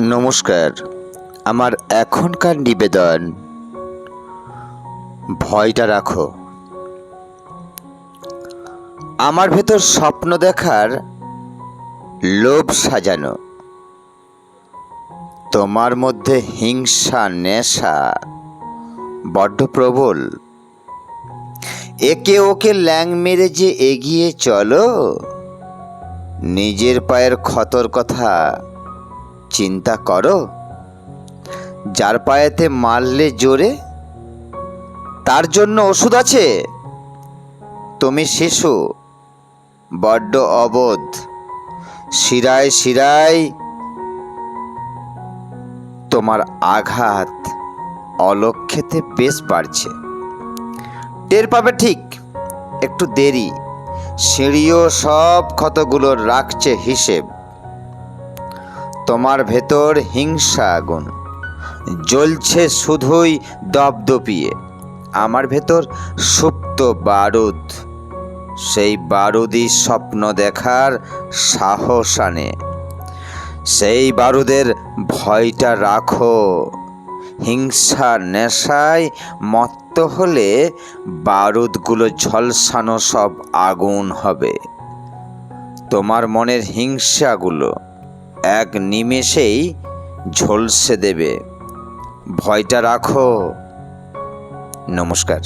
নমস্কার, আমার এখনকার নিবেদন। ভয়টা রাখো। আমার ভেতর স্বপ্ন দেখার লোভ সাজানো। তোমার মধ্যে হিংসা, নেশা বড্ড প্রবল। একে ওকে ল্যাং মেরে যে এগিয়ে চলো, নিজের পায়ের ক্ষতর কথা চিন্তা করো। যার পায়েতে মারলে জোরে, তার জন্য ওষুধ আছে। তুমি শিশু, বড্ড অবোধ। শিরায় শিরায় তোমার আঘাত অলক্ষেতে বেশ বাড়ছে। টের পাবে ঠিক, একটু দেরি। সিঁড়িও সব ক্ষতগুলোর রাখছে হিসেব। তোমার ভেতর হিংসা আগুন জ্বলছে শুধুই দপদপিয়ে আমার ভেতর সুপ্ত বারুদ। সেই বারুদই স্বপ্ন দেখার সাহস আনে। সেই বারুদের ভয়টা রাখো। হিংসা নেশায় মত্ত হলে বারুদগুলো ঝলসানো সব আগুন হবে। তোমার মনের হিংসাগুলো এক নিমেষেই ঝলসে দেবে। ভয়টা রাখো। নমস্কার।